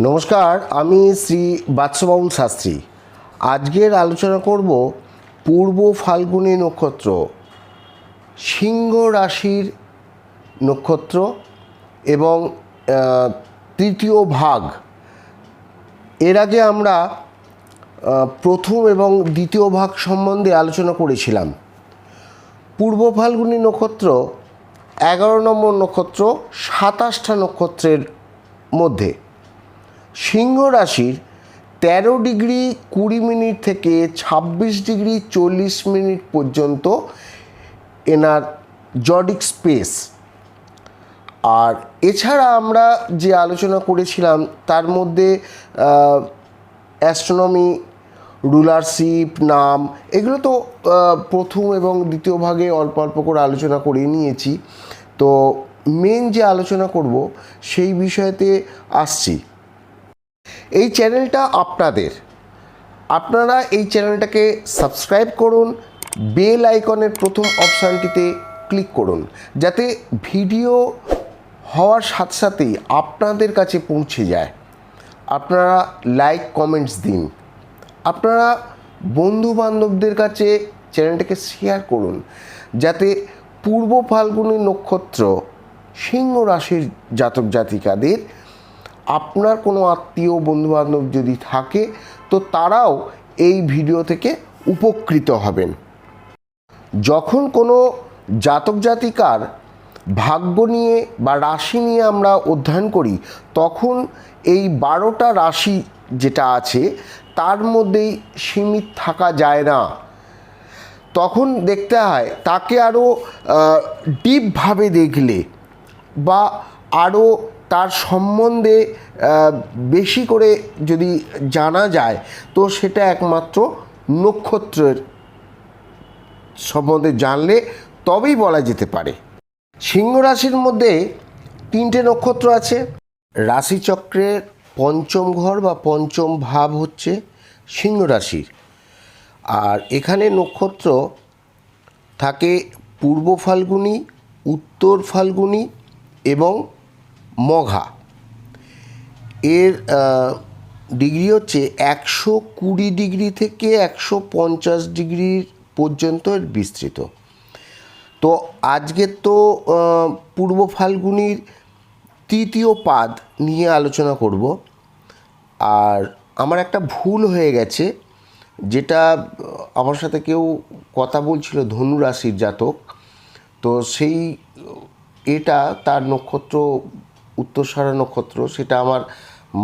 নমস্কার, আমি শ্রী বাৎসবাবুল শাস্ত্রী। আজকের আলোচনা করব পূর্ব ফাল্গুনী নক্ষত্র, সিংহ রাশির নক্ষত্র এবং তৃতীয় ভাগ। এর আগে আমরা প্রথম এবং দ্বিতীয় ভাগ সম্বন্ধে আলোচনা করেছিলাম। পূর্ব ফাল্গুনী নক্ষত্র, এগারো নম্বর নক্ষত্র, সাতাশটা নক্ষত্রের মধ্যে। সিংহ রাশির তেরো ডিগ্রি কুড়ি মিনিট থেকে ছাব্বিশ ডিগ্রি চল্লিশ মিনিট পর্যন্ত এনার জডিক স্পেস। আর এছাড়া আমরা যে আলোচনা করেছিলাম, তার মধ্যে অ্যাস্ট্রোনমি, রুলারশিপ, নাম, এগুলো তো প্রথম এবং দ্বিতীয় ভাগে অল্প অল্প করে আলোচনা করে নিয়েছি। তো মেন যে আলোচনা করব, সেই বিষয়তে আসছি। এই চ্যানেলটা আপনাদের। আপনারা এই চ্যানেলটাকে সাবস্ক্রাইব করুন, বেল আইকনের প্রথম অপশানটিতে ক্লিক করুন, যাতে ভিডিও হওয়ার সাথে সাথেই আপনাদের কাছে পৌঁছে যায়। আপনারা লাইক, কমেন্টস দিন। আপনারা বন্ধু বান্ধবদের কাছে চ্যানেলটাকে শেয়ার করুন, যাতে পূর্ব ফাল্গুনী নক্ষত্র সিংহ রাশির জাতক জাতিকাদের আপনার কোনো আত্মীয় বন্ধুবান্ধব যদি থাকে, তো তারাও এই ভিডিও থেকে উপকৃত হবেন। যখন কোনো জাতক জাতিকার ভাগ্য নিয়ে বা রাশি নিয়ে আমরা অধ্যয়ন করি, তখন এই বারোটা রাশি যেটা আছে, তার মধ্যেই সীমিত থাকা যায় না। তখন দেখতে হয়, তাকে আরও ডিপভাবে দেখলে বা আরও তার সম্বন্ধে বেশি করে যদি জানা যায়, তো সেটা একমাত্র নক্ষত্রের সম্বন্ধে জানলে তবেই বলা যেতে পারে। সিংহ রাশির মধ্যে তিনটে নক্ষত্র আছে। রাশিচক্রের পঞ্চম ঘর বা পঞ্চম ভাব হচ্ছে সিংহ রাশির। আর এখানে নক্ষত্র থাকে পূর্ব ফাল্গুনি, উত্তর ফাল্গুনি এবং মঘা। এর ডিগ্রি হচ্ছে একশো কুড়ি ডিগ্রি থেকে একশো পঞ্চাশ ডিগ্রি পর্যন্ত এর বিস্তৃত। তো আজকে তো পূর্ব ফাল্গুনির তৃতীয় পাদ নিয়ে আলোচনা করব। আর আমার একটা ভুল হয়ে গেছে, যেটা আমার সাথে কেউ কথা বলছিল ধনু রাশির জাতক। তো সেই এটা তার নক্ষত্র উত্তরসারা নক্ষত্র সেটা আমার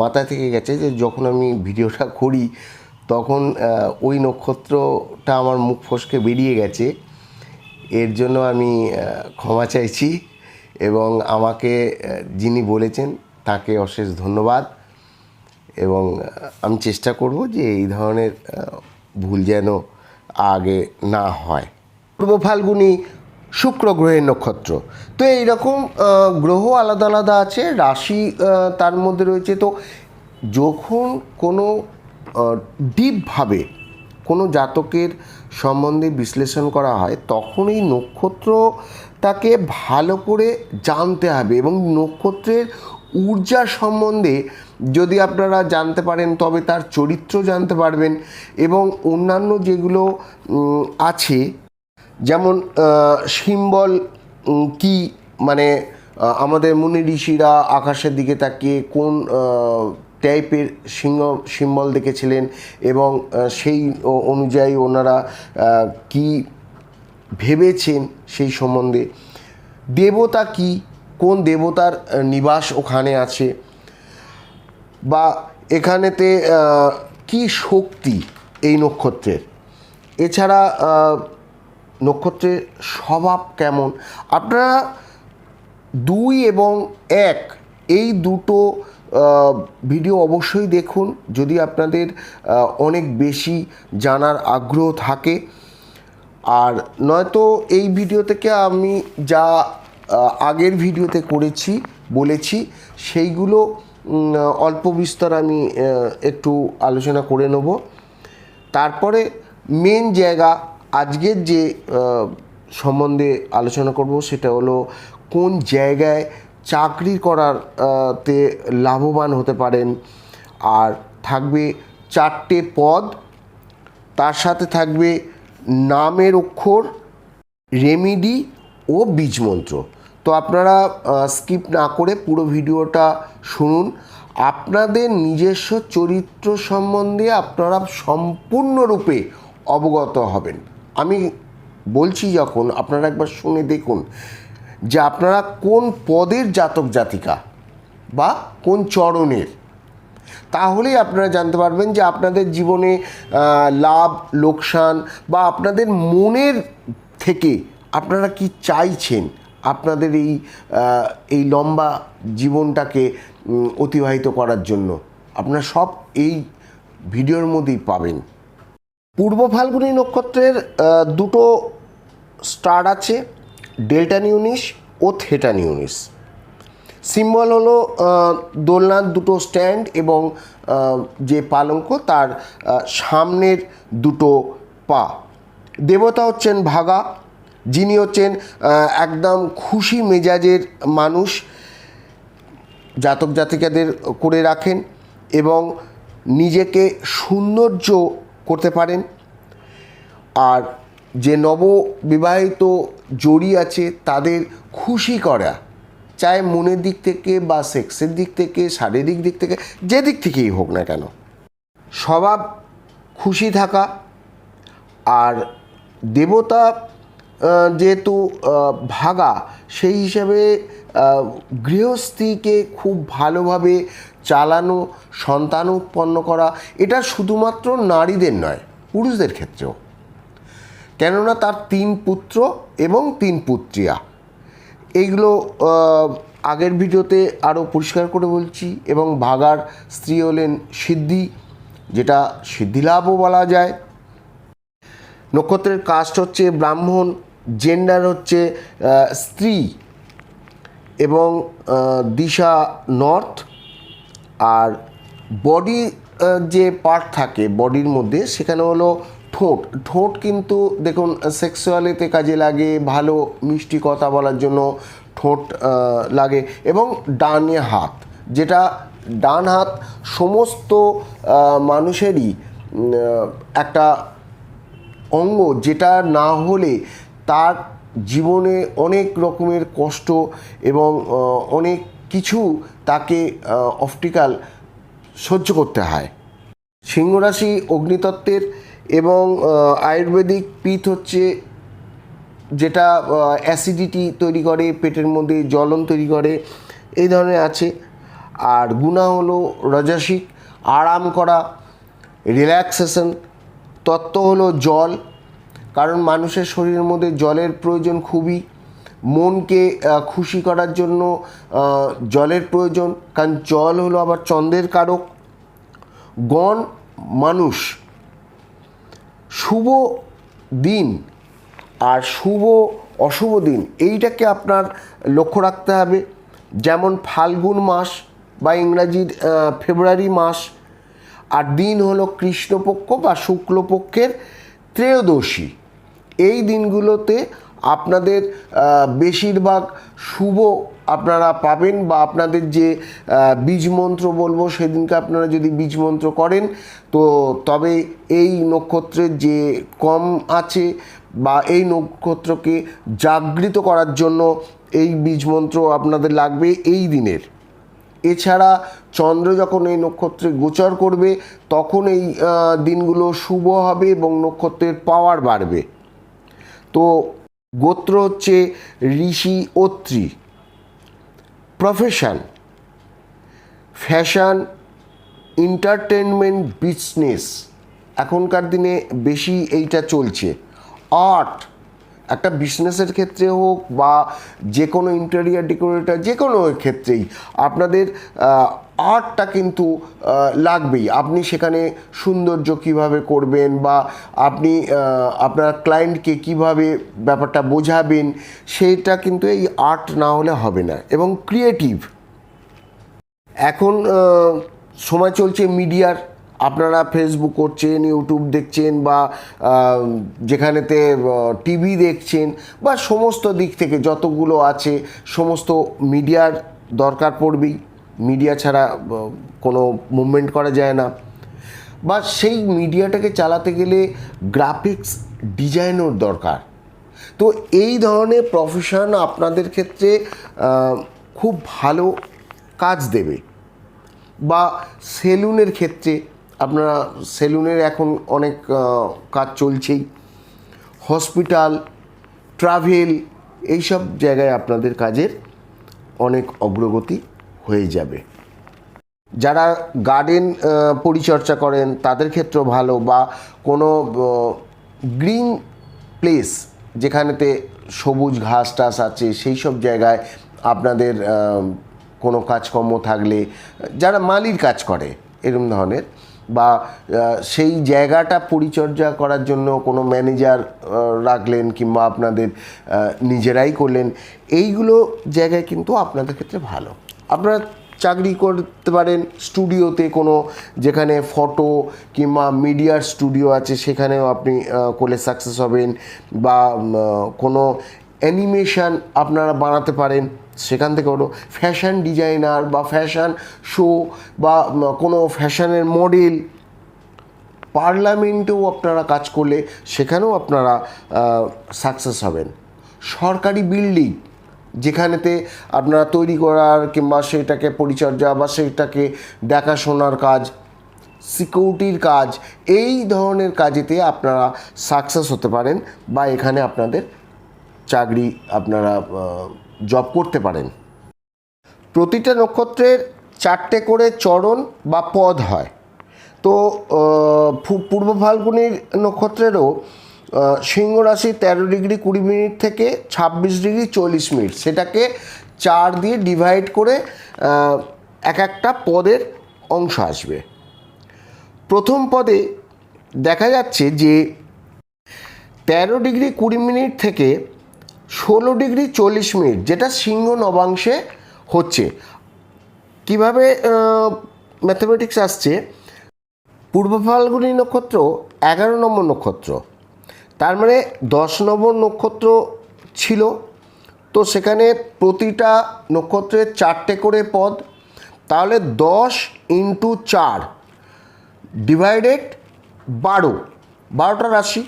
মাথা থেকে গেছে যে যখন আমি ভিডিওটা করি, তখন ওই নক্ষত্রটা আমার মুখ ফসকে বেরিয়ে গেছে। এর জন্য আমি ক্ষমা চাইছি এবং আমাকে যিনি বলেছেন তাকে অশেষ ধন্যবাদ এবং আমি চেষ্টা করব যে এই ধরনের ভুল যেন আগে না হয়। পূর্ব ফাল্গুনি শুক্র গ্রহের নক্ষত্র। তো এইরকম গ্রহ আলাদা আলাদা আছে, রাশি তার মধ্যে রয়েছে। তো যখন কোনো ডিপভাবে কোনো জাতকের সম্বন্ধে বিশ্লেষণ করা হয়, তখন এই নক্ষত্রটাকে ভালো করে জানতে হবে এবং নক্ষত্রের ঊর্জা সম্বন্ধে যদি আপনারা জানতে পারেন, তবে তার চরিত্র জানতে পারবেন এবং অন্যান্য যেগুলো আছে যেমন সিম্বল কি মানে আমাদের মুনি ঋষিরা আকাশের দিকে তাকিয়ে কোন টাইপের সিংহ, সিম্বল দেখেছিলেন এবং সেই অনুযায়ী ওনারা কি ভেবেছেন সেই সম্বন্ধে। দেবতা কি? কোন দেবতার নিবাস ওখানে আছে? বা এখানেতে কি শক্তি এই নক্ষত্রের? এছাড়া নক্ষত্রের স্বভাব কেমন? আপনারা দুই এবং এক, এই দুটো ভিডিও অবশ্যই দেখুন। যদি আপনাদের অনেক বেশি জানার আগ্রহ থাকে, আর নয়তো এই ভিডিও থেকে আমি যা আগের ভিডিওতে করেছি, বলেছি, সেইগুলো অল্প বিস্তর আমি একটু আলোচনা করে নেব। তারপরে মেন জায়গা আজকের যে সম্বন্ধে আলোচনা করব সেটা হলো কোন জায়গায় চাকরি করার তে লাভবান হতে পারেন। আর থাকবে চারটে পদ, তার সাথে থাকবে নামের অক্ষর, রেমিডি ও বীজমন্ত্র। তো আপনারা স্কিপ না করে পুরো ভিডিওটা শুনুন। আপনাদের নিজস্ব চরিত্র সম্বন্ধে আপনারা সম্পূর্ণরূপে অবগত হবেন। আমি বলছি যখন, আপনারা একবার শুনে দেখুন যে আপনারা কোন পদের জাতক জাতিকা বা কোন চরণের। তাহলেই আপনারা জানতে পারবেন যে আপনাদের জীবনে লাভ, লোকসান বা আপনাদের মনের থেকে আপনারা কি চাইছেন? আপনাদের এই এই লম্বা জীবনটাকে অতিবাহিত করার জন্য। আপনারা সব এই ভিডিওর মধ্যেই পাবেন। পূর্ব ফাল্গুনী নক্ষত্রের দুটো স্টার আছে ডেল্টা নিউনিস ও থেটা নিউনিস সিম্বল হলো দোলনার দুটো স্ট্যান্ড এবং যে পালঙ্ক তার সামনের দুটো পা। দেবতা হচ্ছেন ভাগা, যিনি হচ্ছেন একদম খুশি মেজাজের মানুষ, জাতক জাতিকাদের করে রাখেন এবং নিজেকে সৌন্দর্য করতে পারেন। আর যে নববিবাহিত জড়ি আছে, তাদের খুশি করা, চাই মনের দিক থেকে বা সেক্সের দিক থেকে, শারীরিক দিক থেকে, যে দিক থেকেই হোক না কেন। স্বভাব খুশি থাকা, আর দেবতা যেহেতু ভাগা, সেই হিসাবে গৃহস্থীকে খুব ভালোভাবে চালানো, সন্তান উৎপন্ন করা, এটা শুধুমাত্র নারীদের নয়, পুরুষদের ক্ষেত্রেও। কেননা তার তিন পুত্র এবং তিন পুত্রিয়া। এইগুলো আগের ভিডিওতে আরও পরিষ্কার করে বলছি, এবং ভাগার স্ত্রী হলেন সিদ্ধি, যেটা সিদ্ধিলাভও বলা যায়। নক্ষত্রের কাস্ট হচ্ছে ব্রাহ্মণ জেন্ডার হচ্ছে স্ত্রী এবং দিশা নর্থ আর বডি যে পার্ট থাকে বডির মধ্যে সেখানে হলো ঠোঁট। ঠোঁট কিন্তু দেখুন সেক্সুয়ালিতে কাজে লাগে, ভালো মিষ্টি কথা বলার জন্য ঠোঁট লাগে এবং ডানে হাত। যেটা ডান হাত সমস্ত মানুষেরই একটা অঙ্গ যেটা না হলে তার জীবনে অনেক রকমের কষ্ট এবং অনেক কিছু তাকে অপটিক্যাল সহ্য করতে হয়। সিংহরাশি অগ্নিতত্ত্বের এবং আয়ুর্বেদিক পিত্ত হচ্ছে যেটা অ্যাসিডিটি তৈরি করে, পেটের মধ্যে জ্বলন তৈরি করে, এই ধরনের আছে। আর গুণা হলো রজাসিক, আরাম করা রিল্যাক্সেশন তত্ত্ব হলো জল কারণ মানুষের শরীরের মধ্যে জলের প্রয়োজন খুবই, মনকে খুশি করার জন্য জলের প্রয়োজন, কারণ জল হলো আবার চন্দ্রের কারক। গণ মানুষ, শুভ দিন আর শুভ, অশুভ দিন, এইটাকে আপনার লক্ষ্য রাখতে হবে। যেমন ফাল্গুন মাস বা ইংরাজির ফেব্রুয়ারি মাস, আর দিন হলো কৃষ্ণপক্ষ বা শুক্লপক্ষের ত্রেয়োদশী। এই দিনগুলোতে আপনাদের বেশিরভাগ শুভ আপনারা পাবেন বা আপনাদের যে আহ, বীজ মন্ত্র বলব সেদিনকে আপনারা যদি বীজ মন্ত্র করেন তো তবে এই নক্ষত্রের যে কম আছে বা এই নক্ষত্রকে জাগৃত করার জন্য এই বীজ মন্ত্র আপনাদের লাগবে এই দিনের। এছাড়া চন্দ্র যখন এই নক্ষত্রে গোচর করবে তখন এই দিনগুলো শুভ হবে এবং নক্ষত্রের পাওয়ার বাড়বে। তো গোত্র হচ্ছে ঋষি Atri. Profession fashion entertainment business এখনকার দিনে বেশি এইটা চলছে। আর্ট একটা বিজনেসের ক্ষেত্রে হোক বা যে কোনো ইন্টেরিয়ার ডেকোরেটার যে কোনো ক্ষেত্রেই। আপনাদের আর্টটা কিন্তু লাগবেই। আপনি সেখানে সৌন্দর্য কীভাবে করবেন বা আপনি আপনার ক্লায়েন্টকে কীভাবে ব্যাপারটা বোঝাবেন, সেইটা কিন্তু এই আর্ট না হলে হবে না এবং ক্রিয়েটিভ এখন সময় চলছে মিডিয়ার। আপনারা ফেসবুক করছেন ইউটিউব দেখছেন বা যেখানেতে টিভি দেখছেন বা সমস্ত দিক থেকে যতগুলো আছে, সমস্ত মিডিয়ার দরকার পড়বেই। মিডিয়া ছাড়া কোনো মুভমেন্ট করা যায় না। বা সেই মিডিয়াটাকে চালাতে গেলে গ্রাফিক্স ডিজাইনের দরকার। তো এই ধরনের প্রফেশন আপনাদের ক্ষেত্রে খুব ভালো কাজ দেবে। বা সেলুনের ক্ষেত্রে, আপনারা সেলুনের এখন অনেক কাজ চলছেই। হসপিটাল, ট্রাভেল, এইসব জায়গায় আপনাদের কাজের অনেক অগ্রগতি হয়ে যাবে। যারা গার্ডেন পরিচর্যা করেন, তাদের ক্ষেত্রেও ভালো বা কোনো গ্রিন প্লেস যেখানেতে সবুজ ঘাস টাস আছে সেই সব জায়গায় আপনাদের কোনো কাজকর্ম থাকলে, যারা মালির কাজ করে এরকম ধরনের, বা সেই জায়গাটা পরিচর্যা করার জন্য কোনো ম্যানেজার রাখলেন কিংবা আপনাদের নিজেরাই করলেন, এইগুলো জায়গায় কিন্তু আপনাদের ক্ষেত্রে ভালো। আপনারা চাকরি করতে পারেন স্টুডিওতে কোনো যেখানে ফটো কিংবা মিডিয়ার স্টুডিও আছে, সেখানেও আপনি করলে সাকসেস হবেন বা কোনো অ্যানিমেশন আপনারা বানাতে পারেন সেখান থেকে হলো ফ্যাশন ডিজাইনার বা ফ্যাশন শো বা কোনো ফ্যাশনের মডেল পার্লামেন্টেও আপনারা কাজ করলে সেখানেও আপনারা সাকসেস হবেন। সরকারি বিল্ডিং যেখানেতে আপনারা তৈরি করার কিংবা সেটাকে পরিচর্যা বা সেটাকে দেখাশোনার কাজ সিকিউরিটির কাজ, এই ধরনের কাজেতে আপনারা সাকসেস হতে পারেন বা এখানে আপনাদের চাকরি আপনারা জব করতে পারেন। প্রতিটা নক্ষত্রের চারটে করে চরণ বা পদ হয়। তো পূর্ব ফাল্গুনির নক্ষত্রেরও সিংহ রাশি তেরো ডিগ্রি কুড়ি মিনিট থেকে ছাব্বিশ ডিগ্রি চল্লিশ মিনিট। সেটাকে চার দিয়ে ডিভাইড করে এক একটা পদের অংশ আসবে। প্রথম পদে দেখা যাচ্ছে যে তেরো ডিগ্রি কুড়ি মিনিট থেকে ষোলো ডিগ্রি চল্লিশ মিনিট, যেটা সিংহ নবাংশে হচ্ছে। কীভাবে ম্যাথামেটিক্স আসছে? পূর্ব ফাল্গুনী নক্ষত্র এগারো নম্বর নক্ষত্র। তার মানে দশ নম্বর নক্ষত্র ছিল। তো সেখানে প্রতিটা নক্ষত্রের চারটে করে পদ। তাহলে দশ ইন্টু চার ডিভাইডেড বারো, বারোটা রাশি।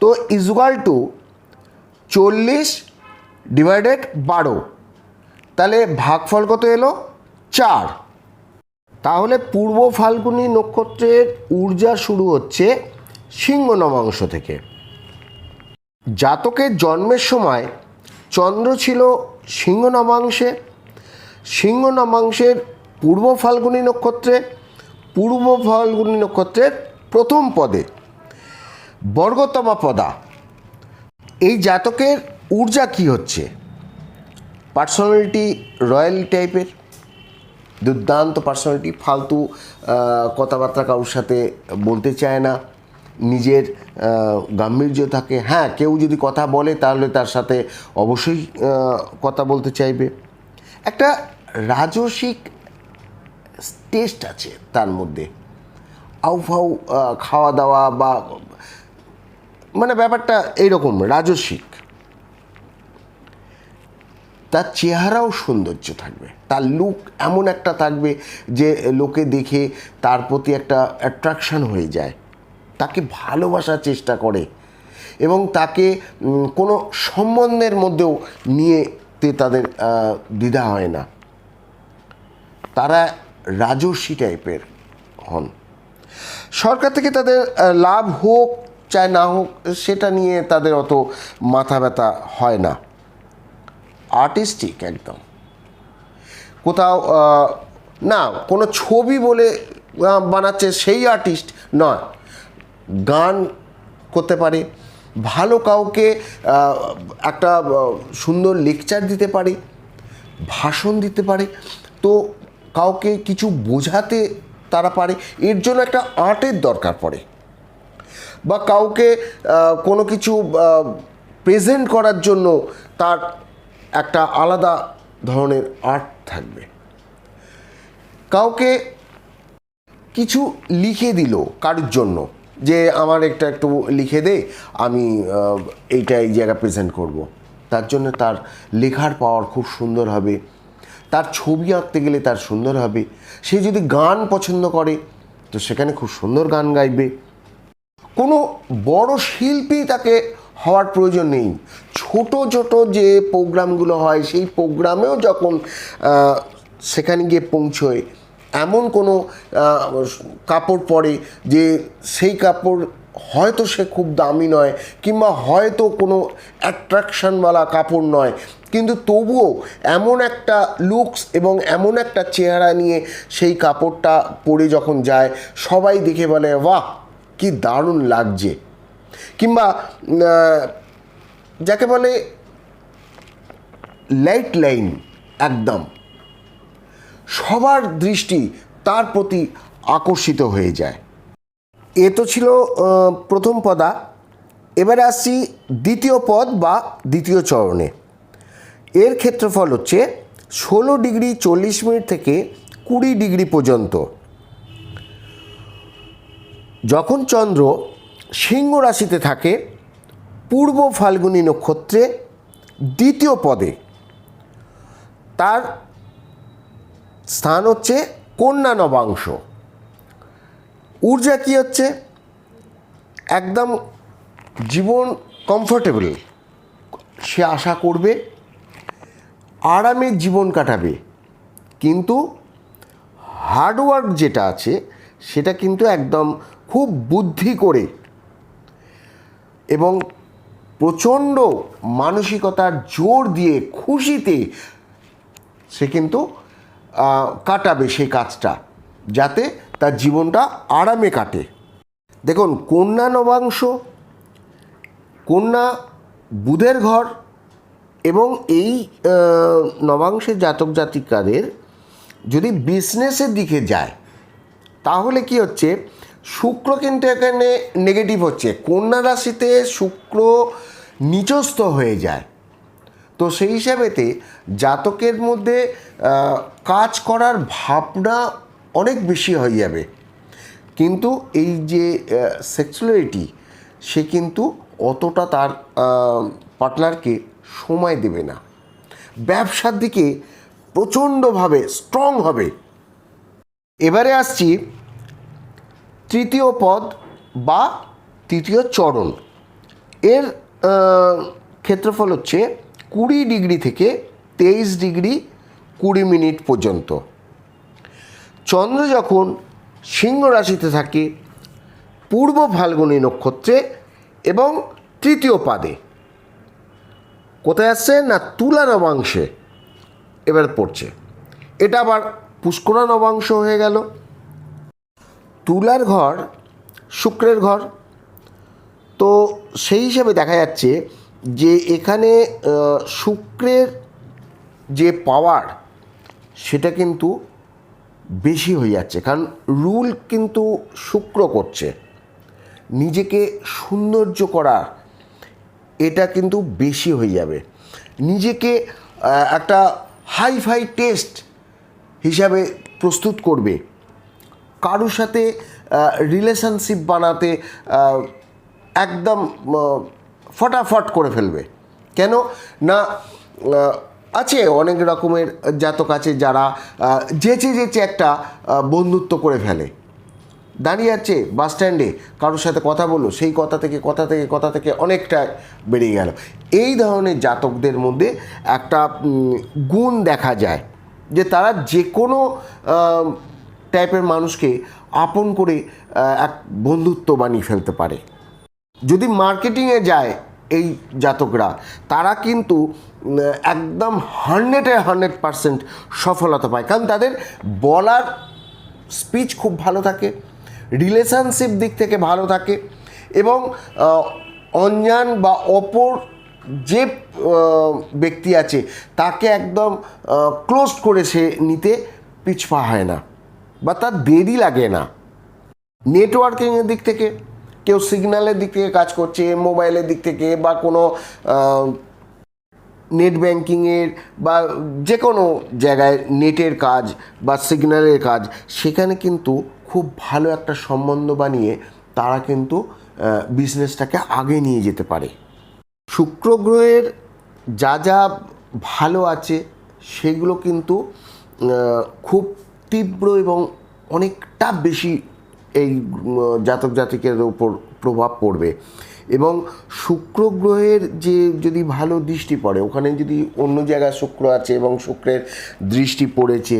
তো ইজুয়াল টু চল্লিশ ডিভাইডেড বারো। তাহলে ভাগফল কত এলো? চার। তাহলে পূর্ব ফাল্গুনী নক্ষত্রের ঊর্জা শুরু হচ্ছে সিংহ নবাংশ থেকে। জাতকের জন্মের সময় চন্দ্র ছিল সিংহ নবাংশে। সিংহ নবাংশের পূর্ব ফাল্গুনী নক্ষত্রে, পূর্ব ফাল্গুনী নক্ষত্রের প্রথম পদে বর্গতমা পদা। এই জাতকের ঊর্জা কি হচ্ছে? পার্সোনালিটি রয়্যাল টাইপের। দুর্দান্ত পার্সোনালিটি, ফালতু কথাবার্তা কারোর সাথে বলতে চায় না। নিজের গাম্ভীর্য থাকে। হ্যাঁ কেউ যদি কথা বলে তাহলে তার সাথে অবশ্যই কথা বলতে চাইবে। একটা রাজসিক টেস্ট আছে তার মধ্যে। আউফাউ খাওয়া দাওয়া বা মানে ব্যাপারটা এইরকম রাজসিক। তার চেহারাও সৌন্দর্য থাকবে। তার লুক এমন একটা থাকবে যে, লোকে দেখে তার প্রতি একটা অ্যাট্রাকশন হয়ে যায়। তাকে ভালোবাসার চেষ্টা করে এবং তাকে কোনো সম্বন্ধের মধ্যেও নিয়েতে তাদের দ্বিধা হয় না। তারা রাজস্বী টাইপের হন। সরকার থেকে তাদের লাভ হোক চায় না হোক, সেটা নিয়ে তাদের অত মাথা ব্যথা হয় না। আর্টিস্টিক একদম। কোথাও না, কোনো ছবি বলে বানাচ্ছে সেই আর্টিস্ট নয়। গান করতে পারে, ভালো কাউকে একটা সুন্দর লেকচার দিতে পারে, ভাষণ দিতে পারে, তো কাউকে কিছু বোঝাতে তারা পারে, এর জন্য একটা আর্টের দরকার পড়ে। বা কাউকে কোনো কিছু প্রেজেন্ট করার জন্য তার একটা আলাদা ধরনের আর্ট থাকবে। কাউকে কিছু লিখে দিল কারোর জন্য যে আমার একটা একটু লিখে দে, আমি এইটা এই জায়গায় প্রেজেন্ট করব। তার জন্য তার লেখার পাওয়ার খুব সুন্দর হবে। তার ছবি আঁকতে গেলে তার সুন্দর হবে। সে যদি গান পছন্দ করে, তো সেখানে খুব সুন্দর গান গাইবে। কোনো বড় শিল্পী তাকে হওয়ার প্রয়োজন নেই। ছোট ছোট যে প্রোগ্রামগুলো হয়, সেই প্রোগ্রামেও যখন সেখানে গিয়ে পৌঁছয় এমন কোনো কাপড় পরে যে সেই কাপড় হয়তো সে খুব দামি নয় কিংবা হয়তো কোনো অ্যাট্রাকশনওয়ালা কাপড় নয়। কিন্তু তবুও এমন একটা লুকস এবং এমন একটা চেহারা নিয়ে সেই কাপড়টা পরে যখন যায়, সবাই দেখে বলে, বাহ, কি দারুণ লাগছে। কিংবা যাকে বলে লাইট লাইন একদম। সবার দৃষ্টি তার প্রতি আকর্ষিত হয়ে যায়। এ তো ছিল প্রথম পদা। এবারে আসছি দ্বিতীয় পদ বা দ্বিতীয় চরণে। এর ক্ষেত্রফল হচ্ছে ষোলো ডিগ্রি চল্লিশ মিনিট থেকে কুড়ি ডিগ্রি পর্যন্ত। যখন চন্দ্র সিংহ রাশিতে থাকে, পূর্ব ফাল্গুনী নক্ষত্রে দ্বিতীয় পদে, তার স্থান হচ্ছে কন্যা নবাংশ। ঊর্জা কী হচ্ছে? একদম জীবন কমফোর্টেবল সে আশা করবে, আরামে জীবন কাটাবে। কিন্তু হার্ডওয়ার্ক যেটা আছে, সেটা কিন্তু একদম খুব বুদ্ধি করে এবং প্রচণ্ড মানসিকতার জোর দিয়ে খুশিতে সে কিন্তু কাটাবে সেই কাজটা, যাতে তার জীবনটা আরামে কাটে। দেখুন, কন্যা নবাংশ, কন্যা বুধের ঘর এবং এই নবাংশের জাতক জাতিকাদের যদি বিজনেসের দিকে যায়, তাহলে কি হচ্ছে? শুক্র কিন্তু এখানে নেগেটিভ হচ্ছে। কন্যা রাশিতে শুক্র নিচস্থ হয়ে যায়। তো সেই হিসাবেতে জাতকের মধ্যে কাজ করার ভাবনা অনেক বেশি হয়ে যাবে। কিন্তু এই যে সেক্সুয়ালিটি সে কিন্তু অতটা তার পার্টনারকে সময় দেবে না। ব্যবসার দিকে প্রচণ্ডভাবে স্ট্রং হবে। এবারে আসছি তৃতীয় পদ বা তৃতীয় চরণ। এর ক্ষেত্রফল হচ্ছে কুড়ি ডিগ্রি থেকে তেইশ ডিগ্রি কুড়ি মিনিট পর্যন্ত। চন্দ্র যখন সিংহ রাশিতে থাকে, পূর্ব ফাল্গুনী নক্ষত্রে এবং তৃতীয় পাদে। কোথায় আসছে না তুলা নবাংশে? এবার পড়ছে। এটা আবার পুষ্করা নবাংশ হয়ে গেল। তুলার ঘর, শুক্রের ঘর। তো সেই হিসেবে দেখা যাচ্ছে যে এখানে শুক্রের যে পাওয়ার সেটা কিন্তু বেশি হয়ে যাচ্ছে। কারণ রুল কিন্তু শুক্র করছে। নিজেকে সৌন্দর্য করা, এটা কিন্তু বেশি হয়ে যাবে। নিজেকে একটা হাই ফাই টেস্ট হিসাবে প্রস্তুত করবে। কারোর সাথে রিলেশনশিপ বানাতে একদম ফটাফট করে ফেলবে। কেন? না আছে অনেক রকমের জাতক আছে যারা যেচে যেচে একটা বন্ধুত্ব করে ফেলে। দাঁড়িয়ে আছে বাস স্ট্যান্ডে, কারোর সাথে কথা বলল, সেই কথা থেকে কথা থেকে কথা থেকে অনেকটা বেরিয়ে গেল। এই ধরনের জাতকদের মধ্যে একটা গুণ দেখা যায় যে তারা যে কোনো টাইপের মানুষকে আপন করে এক বন্ধুত্ব বানিয়ে ফেলতে পারে। যদি মার্কেটিংয়ে যায় এই জাতকরা, তারা কিন্তু একদম হান্ড্রেডে হান্ড্রেড পারসেন্ট সফলতা পায়। কারণ তাদের বলার স্পিচ খুব ভালো থাকে, রিলেশনশিপ দিক থেকে ভালো থাকে এবং অঞ্জান বা অপর যে ব্যক্তি আছে, তাকে একদম ক্লোজ করে সে নিতে পিছপা হয় না বা তার দেরি লাগে না। নেটওয়ার্কিংয়ের দিক থেকে কেউ সিগন্যালের দিক থেকে কাজ করছে, মোবাইলের দিক থেকে বা কোনো নেট ব্যাংকিংয়ের বা যে কোনো জায়গায় নেটের কাজ বা সিগন্যালের কাজ, সেখানে কিন্তু খুব ভালো একটা সম্বন্ধ বানিয়ে তারা কিন্তু বিজনেসটাকে আগে নিয়ে যেতে পারে। শুক্র গ্রহের যা যা ভালো আছে, সেগুলো কিন্তু খুব তীব্র এবং অনেকটা বেশি এই জাতক জাতিকের উপর প্রভাব পড়বে। এবং শুক্র গ্রহের যে যদি ভালো দৃষ্টি পড়ে, ওখানে যদি অন্য জায়গায় শুক্র আছে এবং শুক্রের দৃষ্টি পড়েছে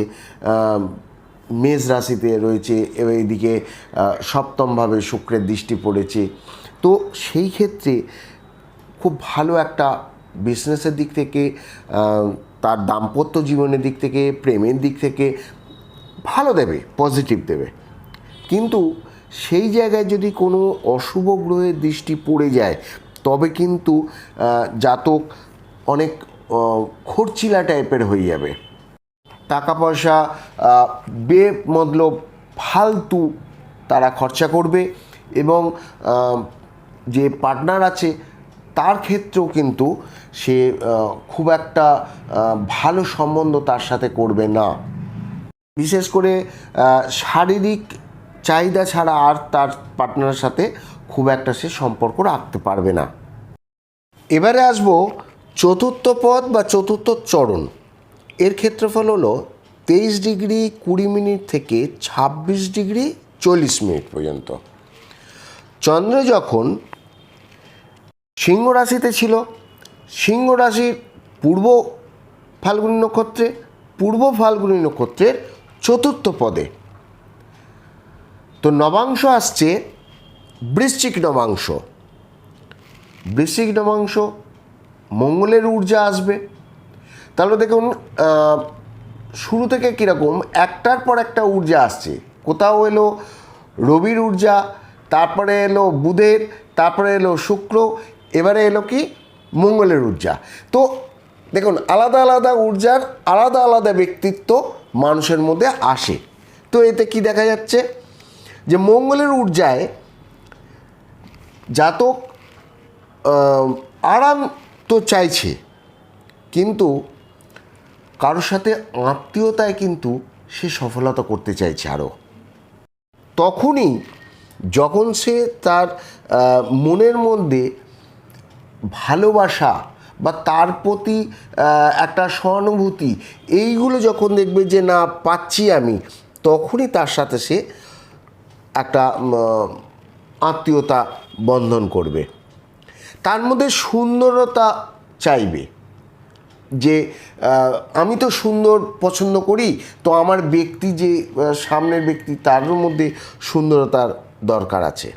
মেষ রাশিতে রয়েছে এবং এদিকে সপ্তমভাবে শুক্রের দৃষ্টি পড়েছে, তো সেই ক্ষেত্রে খুব ভালো একটা বিজনেসের দিক থেকে তার দাম্পত্য জীবনের দিক থেকে, প্রেমের দিক থেকে ভালো দেবে পজিটিভ দেবে। কিন্তু সেই জায়গায় যদি কোনো অশুভ গ্রহের দৃষ্টি পড়ে যায়, তবে কিন্তু জাতক অনেক খরচিলা টাইপের হয়ে যাবে। টাকা পয়সা বে মতলব ফালতু তারা খরচা করবে এবং যে পার্টনার আছে তার ক্ষেত্রেও কিন্তু সে খুব একটা ভালো সম্বন্ধ তার সাথে করবে না। বিশেষ করে শারীরিক চাহিদা ছাড়া আর তার পার্টনারের সাথে খুব একটা সে সম্পর্ক রাখতে পারবে না। এবারে আসব চতুর্থ পদ বা চতুর্থ চরণ। এর ক্ষেত্রফল হলো তেইশ ডিগ্রি কুড়ি মিনিট থেকে ছাব্বিশ ডিগ্রি চল্লিশ মিনিট পর্যন্ত। চন্দ্র যখন সিংহ রাশিতে ছিল, সিংহ রাশির পূর্ব ফাল্গুনী নক্ষত্রে, পূর্ব ফাল্গুনী নক্ষত্রের চতুর্থ পদে তো নবাংশ আসছে বৃশ্চিক নবাংশ। বৃশ্চিক নবাংশ, মঙ্গলের ঊর্জা আসবে। তাহলে দেখুন শুরু থেকে কীরকম, একটার পর একটা ঊর্জা আসছে। কোথাও এলো রবির ঊর্জা, তারপরে এলো বুধের, তারপরে এলো শুক্র, এবারে এলো কি? মঙ্গলের ঊর্জা। তো দেখুন, আলাদা আলাদা ঊর্জার আলাদা আলাদা ব্যক্তিত্ব মানুষের মধ্যে আসে। তো এতে কি দেখা যাচ্ছে? যে মঙ্গলের ঊর্জায় জাতক আরাম তো চাইছে, কিন্তু কারোর সাথে আত্মীয়তায় কিন্তু সে সফলতা করতে চাইছে আরও তখনই যখন সে তার মনের মধ্যে ভালোবাসা বা তার প্রতি একটা সহানুভূতি, এইগুলো যখন দেখবে যে না, পাচ্ছি আমি, তখনই তার সাথে সে একটা আত্মীয়তা বন্ধন করবে। তার মধ্যে সুন্দরতা চাইবে যে আমি তো সুন্দর পছন্দ করি, তো আমার ব্যক্তি যে সামনের ব্যক্তি, তার মধ্যে সুন্দরতার দরকার আছে।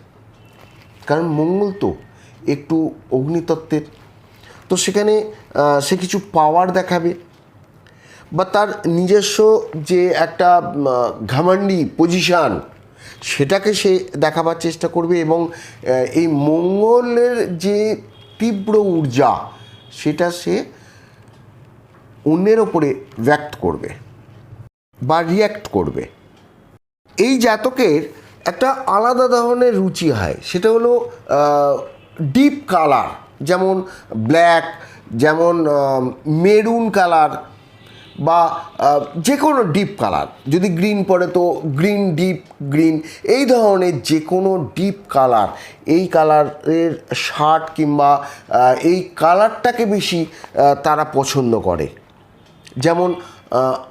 কারণ মঙ্গল তো একটু অগ্নিতত্ত্বের। তো সেখানে সে কিছু পাওয়ার দেখাবে। বা তার নিজস্ব যে একটা ঘামান্ডি পজিশান সেটাকে সে দেখাবার চেষ্টা করবে এবং এই মঙ্গলের যে তীব্র ঊর্জা, সেটা সে অন্যের ওপরে ব্যক্ত করবে বা রিয়্যাক্ট করবে। এই জাতকের একটা আলাদা ধরনের রুচি হয়, সেটা হলো ডিপ কালার যেমন ব্ল্যাক যেমন মেরুন কালার বা যে কোনো ডিপ কালার যদি গ্রিন পড়ে তো গ্রিন ডিপ গ্রিন এই ধরনের যে কোনো ডিপ কালার এই কালারের শার্ট কিংবা এই কালারটাকে বেশি তারা পছন্দ করে। যেমন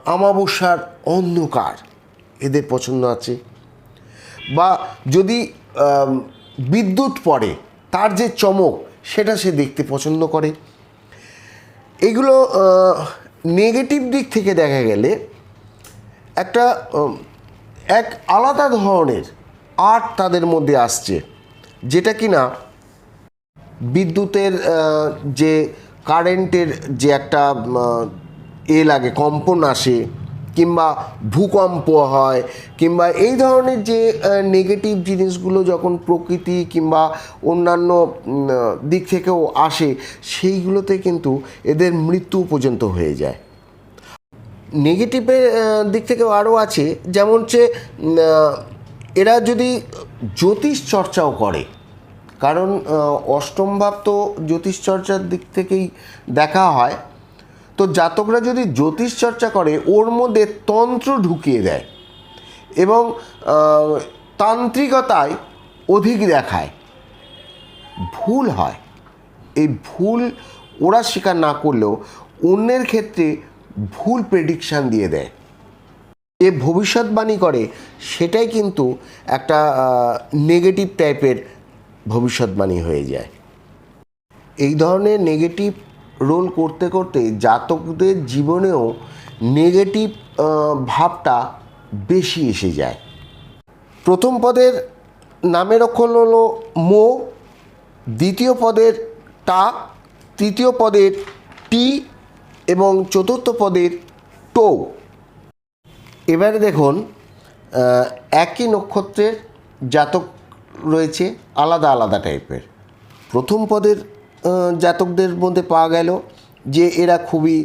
আমাবস্যার অন্ধকার, এদের পছন্দ আছে। বা, যদি বিদ্যুৎ পড়ে, তার যে চমক, সেটা সে দেখতে পছন্দ করে। এগুলো নেগেটিভ দিক থেকে দেখা গেলে একটা এক আলাদা ধরনের আর্ট তাদের মধ্যে আসছে, যেটা কি না বিদ্যুতের যে কারেন্টের যে একটা এ লাগে, কম্পন আসে কিংবা ভূকম্প হয়, কিংবা এই ধরনের যে নেগেটিভ জিনিসগুলো যখন প্রকৃতি কিংবা অন্যান্য দিক থেকেও আসে, সেইগুলোতে কিন্তু এদের মৃত্যু পর্যন্ত হয়ে যায়। নেগেটিভের দিক থেকেও আরও আছে, যেমন হচ্ছে এরা যদি জ্যোতিষ চর্চাও করে, কারণ অষ্টম ভাব তো জ্যোতিষ চর্চার দিক থেকেই দেখা হয় তো জাতকরা যদি জ্যোতিষ চর্চা করে, ওর মধ্যে তন্ত্র ঢুকিয়ে দেয় এবং তান্ত্রিকতায় অধিক দেখায়। ভুল হয়। এই ভুল ওরা স্বীকার না করলেও অন্যের ক্ষেত্রে ভুল প্রেডিকশান দিয়ে দেয়। যে ভবিষ্যৎবাণী করে, সেটাই কিন্তু একটা নেগেটিভ টাইপের ভবিষ্যৎবাণী হয়ে যায়। এই ধরনের নেগেটিভ রোল করতে করতে জাতকদের জীবনেও নেগেটিভ ভাবটা বেশি এসে যায়। প্রথম পদের নামের অক্ষর হলো মো, দ্বিতীয় পদের টা, তৃতীয় পদের টি এবং চতুর্থ পদের টো। এবারে দেখুন একই নক্ষত্রের জাতক রয়েছে, আলাদা আলাদা টাইপের প্রথম পদের জাতকদের মধ্যে পাওয়া গেল যে এরা খুবই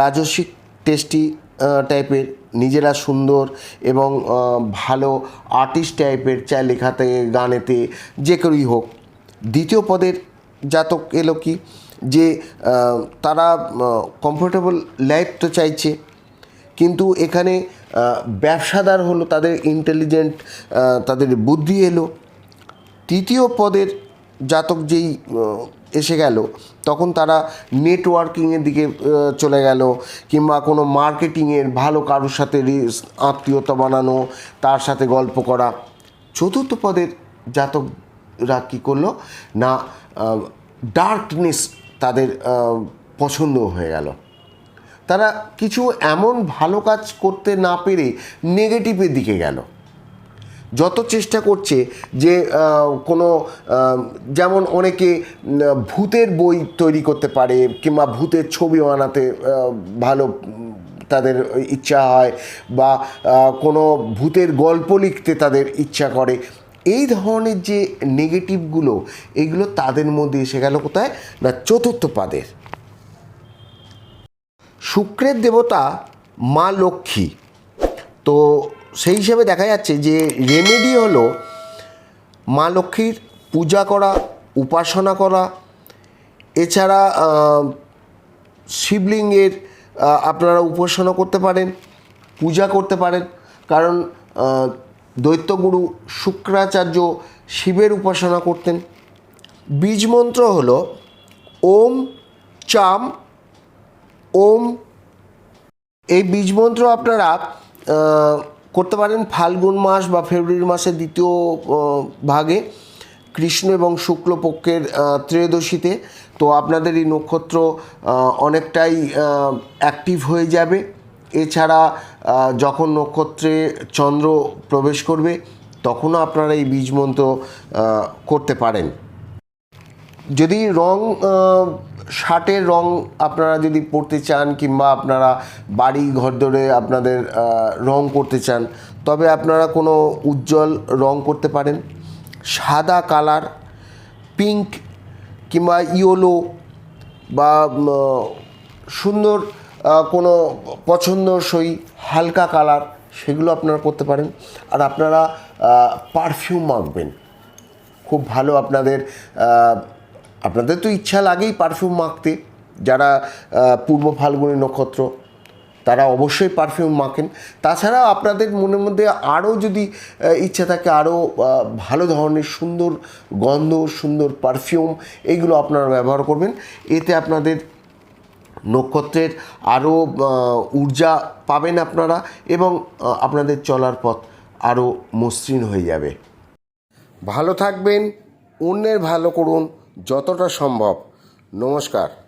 রাজস্বিক টেস্টি টাইপের নিজেরা সুন্দর এবং ভালো আর্টিস্ট টাইপের চায় লেখাতে গানেতে, যে কেউই হোক। দ্বিতীয় পদের জাতক এলো কি? যে তারা কমফোর্টেবল লাইফ তো চাইছে, কিন্তু এখানে ব্যবসাদার হলো, তাদের ইন্টেলিজেন্ট তাদের বুদ্ধি এলো। তৃতীয় পদের জাতক যেই এসে গেল। তখন তারা নেটওয়ার্কিংয়ের দিকে চলে গেল কিংবা কোনো মার্কেটিংয়ের ভালো কারোর সাথে আত্মীয়তা বানানো, তার সাথে গল্প করা। চতুর্থ পদের জাতকরা কী করল? না ডার্কনেস তাদের পছন্দ হয়ে গেল। তারা কিছু এমন ভালো কাজ করতে না পেরে নেগেটিভের দিকে গেল। যত চেষ্টা করছে যে কোনো যেমন অনেকে ভূতের বই তৈরি করতে পারে কিংবা ভূতের ছবি আহ, ভালো তাদের ইচ্ছা হয় বা কোনো ভূতের গল্প লিখতে তাদের ইচ্ছা করে। এই ধরনের যে নেগেটিভগুলো এগুলো তাদের মধ্যে এসে গেল কোথায়? না চতুর্থ পাদের। শুক্রের দেবতা মা লক্ষ্মী। তো সেই হিসেবে দেখা যাচ্ছে যে রেমেডি হলো মা লক্ষ্মীর পূজা করা, উপাসনা করা, এছাড়া শিবলিঙ্গের আপনারা উপাসনা করতে পারেন, পূজা করতে পারেন, কারণ দৈত্যগুরু শুক্রাচার্য শিবের উপাসনা করতেন। বীজ মন্ত্র হলো ওম চাম, ওম। এই বীজ মন্ত্র আপনারা করতে পারেন ফাল্গুন মাস বা ফেব্রুয়ারি মাসের দ্বিতীয় ভাগে কৃষ্ণ এবং শুক্লপক্ষের ত্রয়োদশীতে। তো আপনাদের এই নক্ষত্র অনেকটাই অ্যাক্টিভ হয়ে যাবে। এছাড়া যখন নক্ষত্রে চন্দ্র প্রবেশ করবে, তখনও আপনারা এই বীজ মন্ত্র করতে পারেন। যদি রং শার্টের রং আপনারা যদি পরতে চান কিংবা আপনারা বাড়ি ঘর ধরে আপনাদের রং করতে চান, তবে আপনারা কোনো উজ্জ্বল রং করতে পারেন। সাদা কালার, পিঙ্ক কিংবা ইয়েলো বা সুন্দর কোনো পছন্দসই হালকা কালার, সেগুলো আপনারা করতে পারেন। আর আপনারা পারফিউম মাখবেন। খুব ভালো আপনাদের আপনাদের তো ইচ্ছা লাগেই পারফিউম মাখতে। যারা পূর্ব ফাল্গুনী নক্ষত্র, তারা অবশ্যই পারফিউম মাখেন। তাছাড়াও আপনাদের মনের মধ্যে আরও যদি ইচ্ছা থাকে আরও ভালো ধরনের সুন্দর গন্ধ, সুন্দর পারফিউম এইগুলো আপনারা ব্যবহার করবেন। এতে আপনাদের নক্ষত্রের আরও ঊর্জা পাবেন আপনারা এবং আপনাদের চলার পথ আরও মসৃণ হয়ে যাবে। ভালো থাকবেন, অন্যের ভালো করুন। যতটা সম্ভব। নমস্কার।